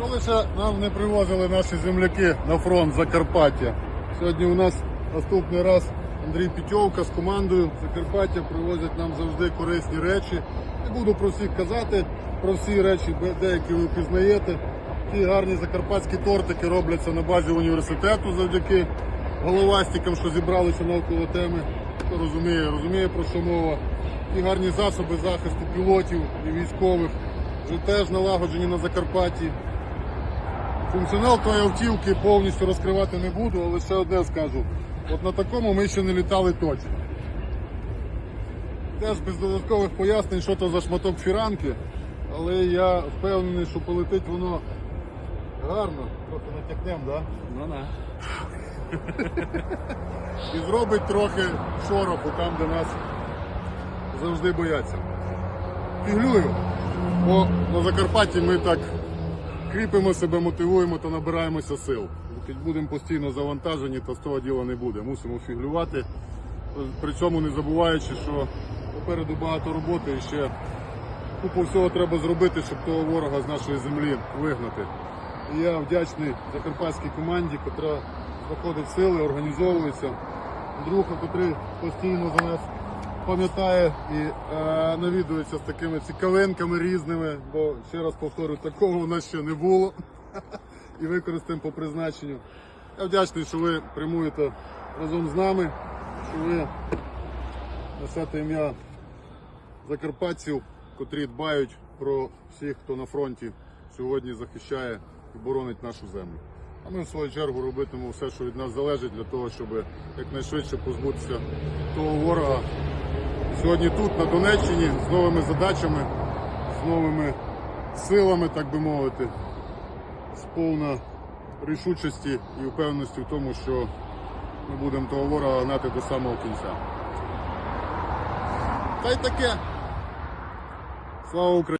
Коли ще нам не привозили наші земляки на фронт Закарпаття. Сьогодні у нас наступний раз Андрій Пітьовка з командою Закарпаття привозять нам завжди корисні речі. Не буду про всіх казати, про всі речі, деякі ви впізнаєте. Ті гарні закарпатські тортики робляться на базі університету завдяки головастикам, що зібралися навколо теми. Хто розуміє, розуміє про що мова. Ті гарні засоби захисту пілотів і військових вже теж налагоджені на Закарпатті. Функціонал тої автівки повністю розкривати не буду, але ще одне скажу. От на такому ми ще не літали точно. Теж без додаткових пояснень, що то за шматок фіранки, але я впевнений, що полетить воно гарно, трохи натякнемо, да? Ну да. і зробить трохи шороху там, де нас завжди бояться. Фіглюю, бо на Закарпатті ми так кріпимо себе, мотивуємо та набираємося сил. Будемо постійно завантажені, то з того діла не буде. Мусимо фіглювати, при цьому не забуваючи, що попереду багато роботи і ще купу всього треба зробити, щоб того ворога з нашої землі вигнати. І я вдячний закарпатській команді, яка знаходить сили, організовується. Андрюха, який постійно за нас пам'ятає і е, навідується з такими цікавинками різними, бо ще раз повторю, такого у нас ще не було. І використаємо по призначенню. Я вдячний, що ви прямуєте разом з нами, що ви несете ім'я закарпатців, котрі дбають про всіх, хто на фронті сьогодні захищає і боронить нашу землю. А ми в свою чергу робитимемо все, що від нас залежить, для того, щоб якнайшвидше позбутися того ворога. Сьогодні тут, на Донеччині, з новими задачами, з новими силами, так би мовити, з повна рішучості і впевненості в тому, що ми будемо того ворога гнати до самого кінця. Та й таке. Слава Україні!